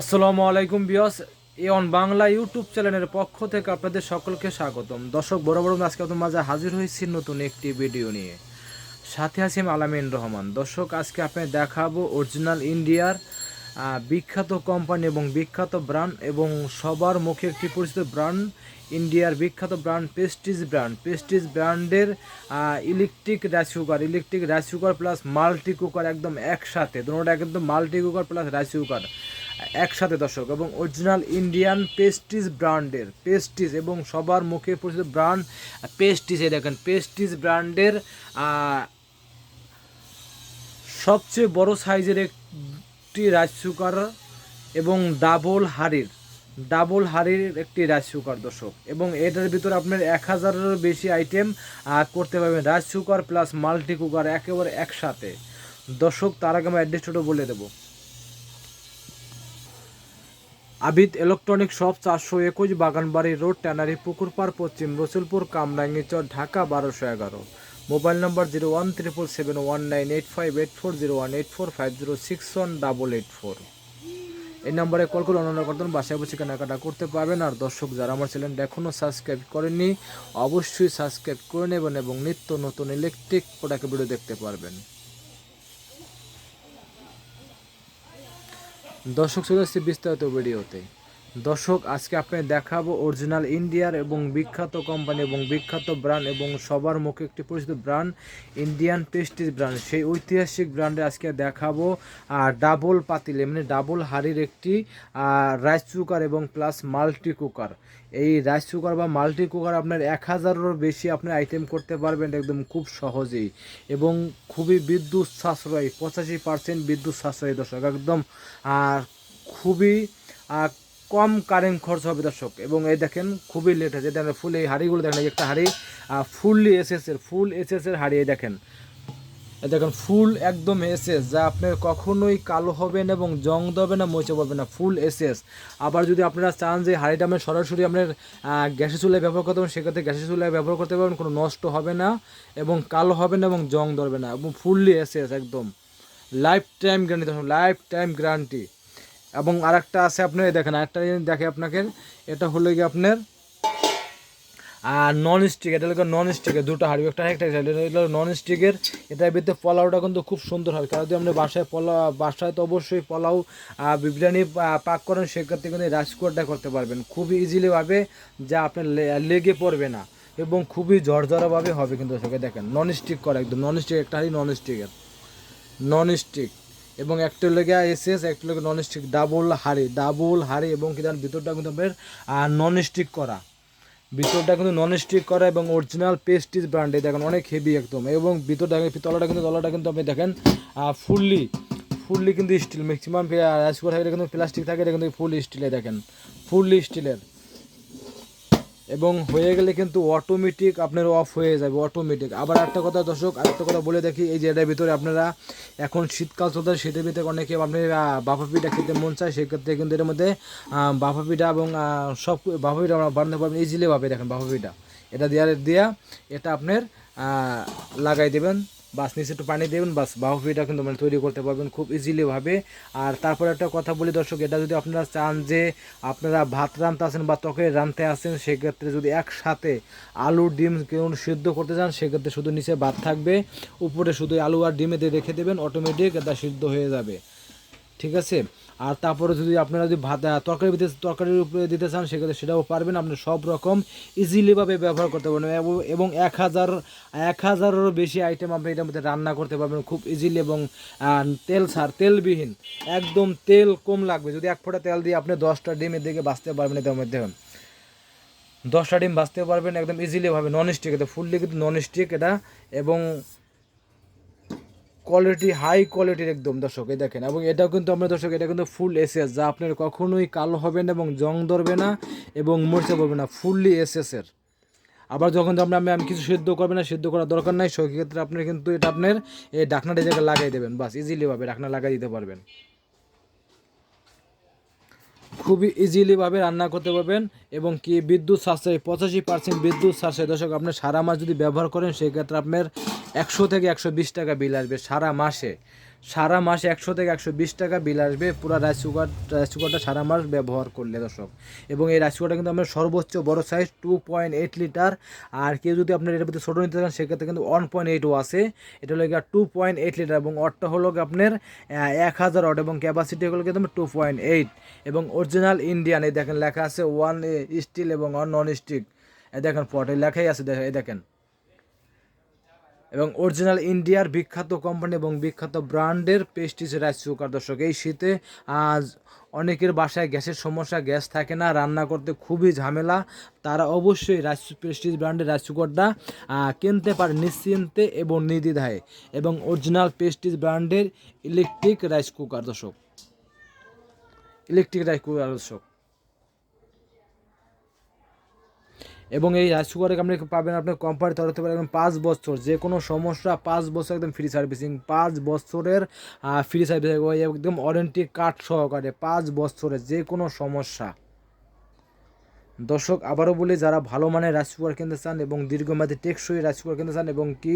আসসালামু আলাইকুম বিয়স এন বাংলা ইউটিউব চ্যানেলের পক্ষ থেকে আপনাদের সকলকে স্বাগতম। দর্শক, বড় বড় আজকে আপনাদের মাঝে হাজির হয়েছি নতুন একটি ভিডিও নিয়ে। সাথে আছি আমি আলামিন রহমান। দর্শক, আজকে আপনাদের দেখাবো অরিজিনাল ইন্ডিয়ার বিখ্যাত কোম্পানি এবং বিখ্যাত ব্র্যান্ড এবং সবার মুখে একটি পরিচিত ব্র্যান্ড, ইন্ডিয়ার বিখ্যাত ব্র্যান্ড পেস্টিজ ব্র্যান্ড। পেস্টিজ ব্র্যান্ডের electric rice cooker, electric rice cooker plus multi cooker একদম একসাথে। দুটোটা একদম multi cooker plus rice cooker. একসাথে দর্শক এবং অরিজিনাল ইন্ডিয়ান পেস্টিজ ব্র্যান্ডের পেস্টিজ এবং সবার মুখে পরিচিত ব্র্যান্ড পেস্টিজ এই দেখেন পেস্টিজ ব্র্যান্ডের সবচেয়ে বড় সাইজের একটি রাইস কুকার এবং ডাবল হাড়ির ডাবল হাড়ির একটি রাইস কুকার দর্শক এবং এটার ভিতরে আপনার এক হাজারেরও বেশি আইটেম করতে পারবেন। Rice cooker plus multi cooker একেবারে একসাথে। দর্শক, তার আগে আমি অ্যাড্রেসটা বলে দেবো। আবিদ ইলেকট্রনিক শপ চারশো একুশ বাগানবাড়ি রোড, ট্যানারি পুকুরপাড় পশ্চিম রসুলপুর কামরাঙ্গিচর ঢাকা বারোশো এগারো। Mobile number zero one triple seven one nine eight five eight four zero one eight four five zero six one double eight four. এই নম্বরে কল করে অন্যান্য করতেন, বাসায় বসে কেনাকাটা করতে পারবেন। আর দর্শক যারা আমার চ্যানেলটা এখনও সাবস্ক্রাইব করেননি, অবশ্যই সাবস্ক্রাইব করে নেবেন এবং নিত্য নতুন ইলেকট্রিক প্রোডাক্ট ভিডিও দেখতে পারবেন। দর্শক চলে আসছে বিস্তারিত ভিডিওতে। দর্শক, আজকে আপনাকে দেখাবো অরিজিনাল ইন্ডিয়ার এবং বিখ্যাত কোম্পানি এবং বিখ্যাত ব্র্যান্ড এবং সবার মুখে একটি পরিচিত ব্র্যান্ড ইন্ডিয়ান পেস্টিজ ব্র্যান্ড সেই ঐতিহাসিক ব্র্যান্ডে আজকে দেখাবো ডাবল পাতিলে মানে ডাবল হাড়ির একটি রাইস কুকার এবং প্লাস মাল্টি কুকার এই রাইস কুকার বা মাল্টি কুকার আপনার এক হাজারেরও বেশি আপনি আইটেম করতে পারবেন একদম খুব সহজেই এবং খুবই বিদ্যুৎ সাশ্রয়ী, পঁচাশি পার্সেন্ট বিদ্যুৎ সাশ্রয়ী দর্শক, একদম আর খুবই কম কারেন্ট খরচ হবে দর্শক। এবং এই দেখেন, খুবই লেট আছে। এটা ফুল এই হাঁড়িগুলো, দেখেন একটা হাঁড়ি ফুললি এসএস এর, ফুল এসএস এর হাঁড়ি, এই দেখেন। এই দেখেন, ফুল একদম এসএস যা আপনার কখনোই কালো হবে না এবং জং দেবে না মোচে পড়বে না, ফুল এসএস আবার যদি আপনারা চান যে হাঁড়িটা আপনার সরাসরি আপনার গ্যাসের চুলায় ব্যবহার করতে পারেন সেক্ষেত্রে গ্যাসের চুলায় ব্যবহার করতে পারবেন, কোনো নষ্ট হবে না এবং কালো হবে না এবং জং ধরবে না এবং ফুললি এসএস একদম। Lifetime guarantee lifetime guarantee এবং আরেকটা আছে আপনি দেখেন, আরেকটা দেখে আপনাকে, এটা হলো গিয়ে আপনার, আর নন স্টিক এটা হলো নন স্টিকের দুটো হাড়ি, একটা একটা এটা নন স্টিকের এটার ভিতরে পোলাওটা কিন্তু খুব সুন্দর হয়। কারণ যদি আপনি বাসায় পোলাও বাসায় তো অবশ্যই পোলাও বিরিয়ানি পাক করেন, সেক্ষেত্রে কিন্তু রাইস কুকারটা করতে পারবেন। খুবই ইজিলি ভাবে যা আপনার লেগে পড়বে না, এবং খুবই ঝরঝরাভাবে হবে কিন্তু সেকে দেখেন নন স্টিক করা একদম নন স্টিক একটা হাড়ি নন স্টিকের নন স্টিক এবং একটা লেগে এসএস একটা লেগে নন স্টিক ডাবল হাড়ি ডাবল হাড়ি এবং কি জানেন ভিতরটা কিন্তু আপনার নন স্টিক করা। ভিতরটা কিন্তু নন স্টিক করা এবং অরিজিনাল পেস্টিজ ব্র্যান্ডে দেখেন, অনেক হেভি একদম। এবং ভিতরটা তলাটা কিন্তু তলাটা কিন্তু আপনি দেখেন ফুললি ফুললি কিন্তু স্টিল ম্যাক্সিমাম কিন্তু প্লাস্টিক থাকে, এটা কিন্তু ফুল স্টিলে দেখেন ফুললি স্টিলের এবং হয়ে গেলে কিন্তু অটোমেটিক আপনার অফ হয়ে যাবে অটোমেটিক আবার একটা কথা দর্শক, আরেকটা কথা বলে দেখি, এই যে এটার ভিতরে আপনারা এখন শীতকাল চলতে শীতের ভিতরে অনেকে আপনি বাফা পিঠা খেতে মন চায়, সেক্ষেত্রে কিন্তু এর মধ্যে বাফা পিঠা এবং সব বাফা পিঠা আমরা বানাতে পারবেন ইজিলি ভাবে দেখেন বাফা পিঠা। এটা দেওয়ার দেওয়া এটা আপনার লাগাই দেবেন। বাস নিচে একটু পানি দেবেন, বাস বাহুপিটা কিন্তু মানে তৈরি করতে পারবেন খুব ইজিলিভাবে আর তারপরে একটা কথা বলি দর্শক, এটা যদি আপনারা চান যে আপনারা ভাত রাঁধতে আসেন বা ত্বকে রাঁধতে আসেন সেক্ষেত্রে যদি একসাথে আলু ডিম কেউ সিদ্ধ করতে চান, সেক্ষেত্রে শুধু নিচে ভাত থাকবে, উপরে শুধু আলু আর ডিমে দিয়ে রেখে দেবেন অটোমেটিক এটা সিদ্ধ হয়ে যাবে। ঠিক আছে? আর তারপরে যদি আপনারা যদি ভাত তরকারি দিতে তরকারির উপরে দিতে চান, সেক্ষেত্রে সেটাও পারবেন। আপনি সব রকম ইজিলিভাবে ব্যবহার করতে পারবেন। এবং- এক হাজার, এক হাজারেরও বেশি আইটেম আপনি এটার মধ্যে রান্না করতে পারবেন খুব ইজিলি এবং তেল সার, তেলবিহীন। একদম তেল কম লাগবে। যদি এক ফোঁটা তেল দিয়ে আপনি দশটা ডিমের দিকে বাঁচতে পারবেন এটার মধ্যে। দশটা ডিম বাঁচতে পারবেন একদম ইজিলিভাবে নন স্টিক এটা ফুললি কিন্তু নন স্টিক এটা। এবং কোয়ালিটি হাই কোয়ালিটির একদম দর্শক, এই দেখেন, এবং এটাও কিন্তু আমরা দর্শক, এটা কিন্তু ফুল এসএস যা আপনার কখনোই কালো হবে না এবং জং ধরবে না এবং মরচে পড়বে না ফুললি এসএস এর। আবার যখন আপনি আমি কিছু সিদ্ধ করবেন না, সিদ্ধ করার দরকার নাই, সেক্ষেত্রে আপনি কিন্তু এটা আপনার এই ডাকনাটা জায়গায় লাগাই দেবেন, বাস ইজিলিভাবে ডাকনা লাগাই দিতে পারবেন। খুবই ইজিলিভাবে রান্না করতে পারবেন এবং কি বিদ্যুৎ সাশ্রয়, পঁচাশি পার্সেন্ট বিদ্যুৎ সাশ্রয়। দর্শক আপনি সারা মাস যদি ব্যবহার করেন, সেক্ষেত্রে আপনার একশো থেকে একশো বিশ টাকা বিল আসবে সারা মাসে। সারা মাস একশো থেকে একশো বিশ টাকা বিল আসবে। পুরো রাইস কুকার রাইস কুকারটা সারা মাস ব্যবহার করলে দর্শক। এবং এই রাইস কুকারটা কিন্তু আপনার সর্বোচ্চ বড় size two point eight litre আর কেউ যদি আপনার এটার ভিতরে ছোটো নিতে চান, সেক্ষেত্রে কিন্তু ওয়ান পয়েন্ট এইটও আছে। এটা হলো গিয়ে টু পয়েন্ট এইট লিটার এবং অটটা হলো আপনার এক হাজার অট এবং ক্যাপাসিটি হলো কিন্তু টু পয়েন্ট এইট এবং অরিজিনাল ইন্ডিয়ান এই দেখেন লেখা আছে ওয়ান স্টিল এবং নন স্টিক দেখেন পটে লেখাই আছে দেখেন এই দেখেন। এবং অরিজিনাল ইন্ডিয়ার বিখ্যাত কোম্পানি এবং বিখ্যাত ব্র্যান্ডের পেস্টিস রাইস কুকার। দর্শক, এই শীতে আজ অনেকের বাসায় গ্যাসের সমস্যা, গ্যাস থাকে না, রান্না করতে খুবই ঝামেলা। তারা অবশ্যই রাইস পেস্টিস ব্র্যান্ডের রাইস কুকারটা কিনতে পারে নিশ্চিন্তে এবং নির্দ্বিধায় এবং অরিজিনাল পেস্টিস ব্র্যান্ডের ইলেকট্রিক রাইস কুকার। দর্শক, ইলেকট্রিক রাইস কুকার, দর্শক। এবং এই রাইস কুকারে আপনি পাবেন আপনার কোম্পানি তরফ থেকে একদম পাঁচ বছর, যে কোনো সমস্যা পাঁচ বছর একদম ফ্রি সার্ভিসিং পাঁচ বছরের ফ্রি সার্ভিস একদম ওয়ারেন্টি কার্ড সহকারে পাঁচ বছরের যে কোনো সমস্যা। দর্শক, আবারও বলি, যারা ভালো মানের রাইস কুকার কিনতে চান এবং দীর্ঘমেয়াদী টেকসই রাইস কুকার কিনতে চান এবং কি